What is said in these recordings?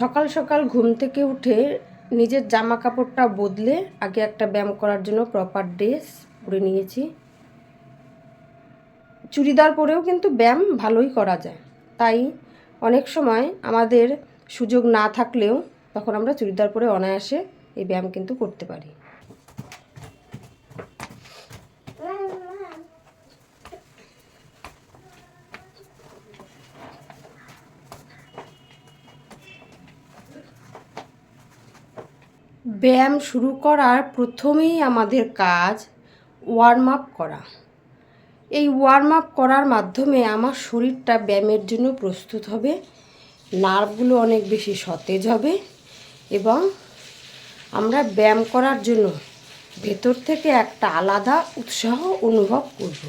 সকাল সকাল ঘুম থেকে উঠে নিজের জামা কাপড়টা বদলে আগে একটা ব্যায়াম করার জন্য প্রপার ড্রেস পরে নিয়েছি। চুড়িদার পরেও কিন্তু ব্যায়াম ভালোই করা যায়। তাই অনেক সময় আমাদের সুযোগ না থাকলেও তখন আমরা চুড়িদার পরে অনায়াসে এই ব্যায়াম কিন্তু করতে পারি। ব্যায়াম শুরু করার প্রথমেই আমাদের কাজ ওয়ার্ম আপ করা। এই ওয়ার্ম আপ করার মাধ্যমে আমার শরীরটা ব্যায়ামের জন্য প্রস্তুত হবে নার্ভগুলো অনেক বেশি সতেজ হবে এবং আমরা ব্যায়াম করার জন্য ভেতর থেকে একটা আলাদা উৎসাহ অনুভব করব।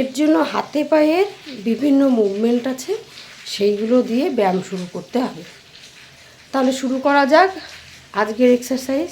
এর জন্য হাতে পায়ের বিভিন্ন মুভমেন্ট আছে, সেইগুলো দিয়ে ব্যায়াম শুরু করতে হবে। তাহলে শুরু করা যাক। আজকের এক্সারসাইজ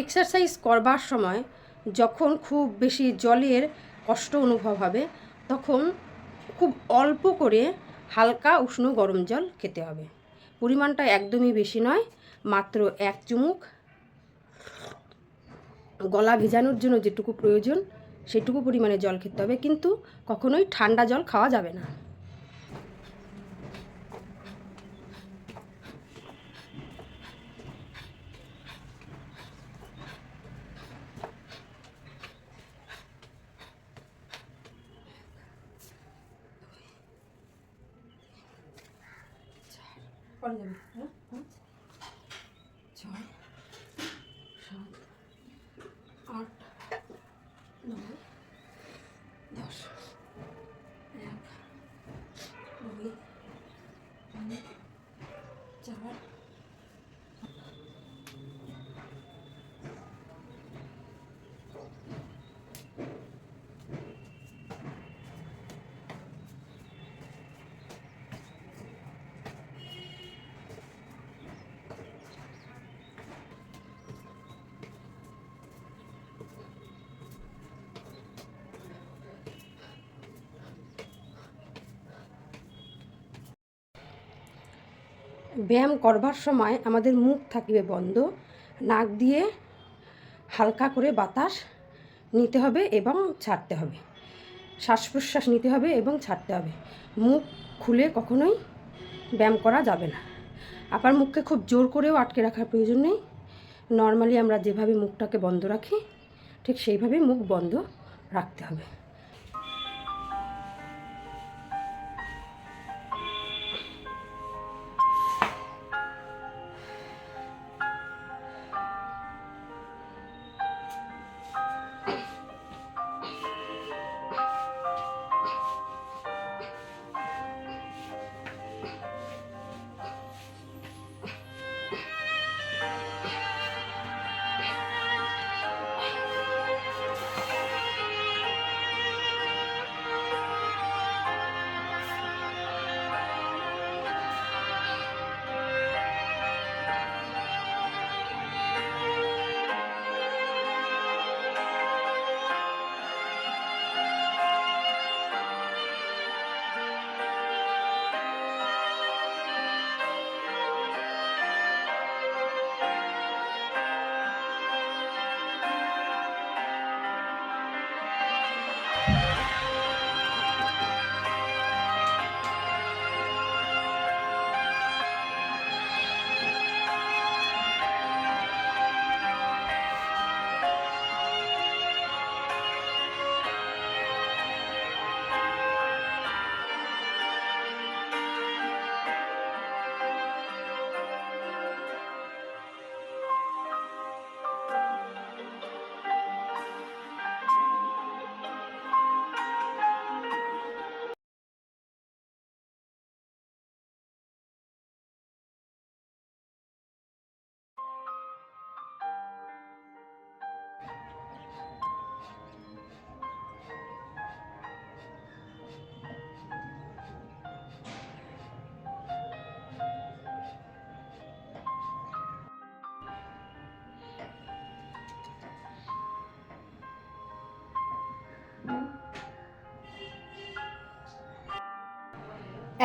এক্সারসাইজ করবার সময় যখন খুব বেশি জলের কষ্ট অনুভব হবে, তখন খুব অল্প করে হালকা উষ্ণ গরম জল খেতে হবে। পরিমাণটা একদমই বেশি নয়, মাত্র এক চুমুক। গলা ভেজানোর জন্য যেটুকু প্রয়োজন, সেটুকু পরিমাণে জল খেতে হবে, কিন্তু কখনোই ঠান্ডা জল খাওয়া যাবে না। পরে যাবে হ্যাঁ? পাঁচ ছয় সাত আট নয় দশ এক দুই তিন চার ব্যায়াম করবার সময় আমাদের মুখ থাকবে বন্ধ, নাক দিয়ে হালকা করে বাতাস নিতে হবে এবং ছাড়তে হবে। শ্বাস প্রশ্বাস নিতে হবে এবং ছাড়তে হবে। মুখ খুলে কখনোই ব্যায়াম করা যাবে না। আবার মুখকে খুব জোর করেও আটকে রাখার প্রয়োজন নেই। নর্মালি আমরা যেভাবে মুখটাকে বন্ধ রাখি, ঠিক সেইভাবে মুখ বন্ধ রাখতে হবে।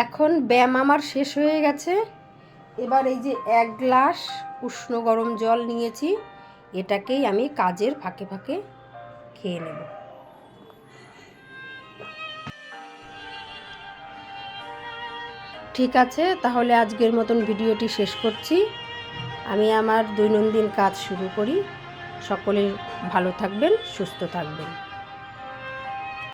এখন ব্যায়াম আমার শেষ হয়ে গেছে। এবার এই যে এক গ্লাস উষ্ণ গরম জল নিয়েছি, এটাকেই আমি কাজের ফাঁকে ফাঁকে খেয়ে নেব। ঠিক আছে, তাহলে আজকের মতন ভিডিওটি শেষ করছি। আমি আমার দৈনন্দিন কাজ শুরু করি। সকলে ভালো থাকবেন, সুস্থ থাকবেন।